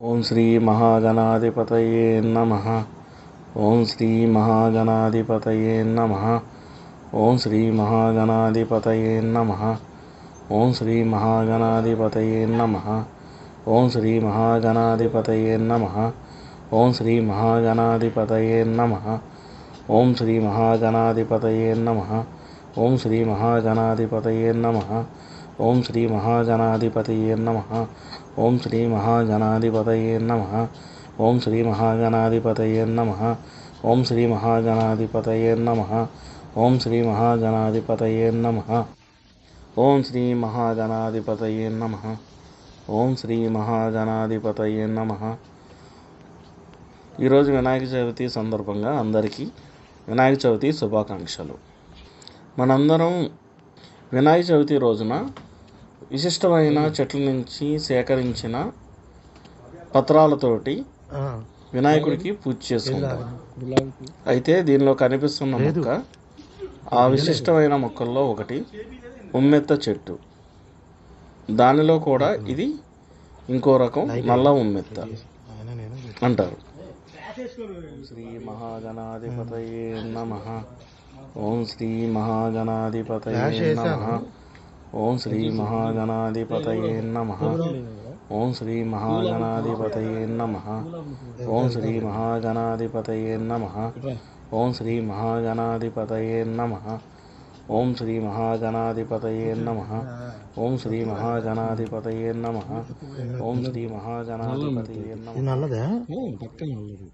ओ श्री महागणाधिपत नम। ओं श्री महागणाधिपत ॐ श्रीमहागणाधिपतये नमः नम। ओं श्री महागणाधिपत नम। ओं श्री महागणाधिपत नम। ओं श्री महागणाधिपत नम। ओं श्री महागणाधिपत नम। ओं श्री महागणाधिपत नम। ఓం శ్రీ మహాగణాధిపతయే నమ. ఓం శ్రీ మహాగణాధిపతయే నమ. ఓం శ్రీ మహాగణాధిపతయే నమ. ఓం శ్రీ మహాగణాధిపతయే నమ. ఓం శ్రీ మహాగణాధిపతయే నమ. ఓం శ్రీ మహాగణాధిపతయే నమ. ఓం శ్రీ మహాగణాధిపతయే నమ. ఈరోజు వినాయక చవితి సందర్భంగా అందరికీ వినాయక చవితి శుభాకాంక్షలు. మనందరం వినాయక చవితి రోజున విశిష్టమైన చెట్ల నుంచి సేకరించిన పత్రాలతోటి వినాయకుడికి పూజ చేసుకుంటాం. అయితే దీనిలో కనిపిస్తున్న మొక్క ఆ విశిష్టమైన మొక్కల్లో ఒకటి ఉమ్మెత్త చెట్టు. దానిలో కూడా ఇది ఇంకో రకం నల్ల ఉమ్మెత్త అంటారు. శ్రీ మహాగణాధిపతయే నమ. ఓం శ్రీ మహాగణాధిపతయే నమ. ஓம் ஸ்ரீ மகாகணாதிபதயே நம ஓம் ஸ்ரீ மகாகணாதிபதயே நம ஓம் ஸ்ரீ மகாகணாதிபதயே நம ஓம் ஸ்ரீ மகாகணாதிபதயே நம ஓம் ஸ்ரீ மகாகணாதிபதயே நம ஓம் ஸ்ரீ மகாகணாதிபதயே நம ஓம் ஸ்ரீ மகாகணாதிபதயே நம நல்லது? பக்கம் நல்லது